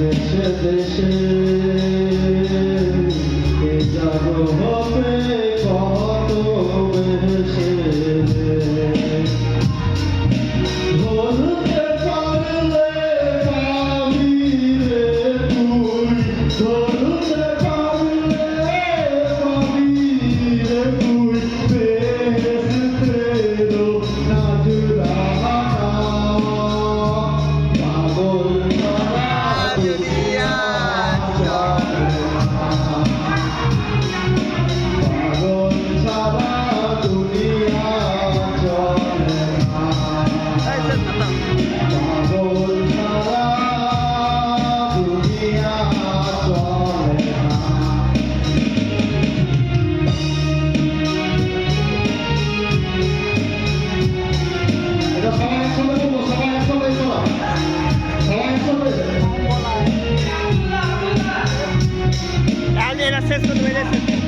দেশে দেশে। যাব জগতে haces, tú lo mereces.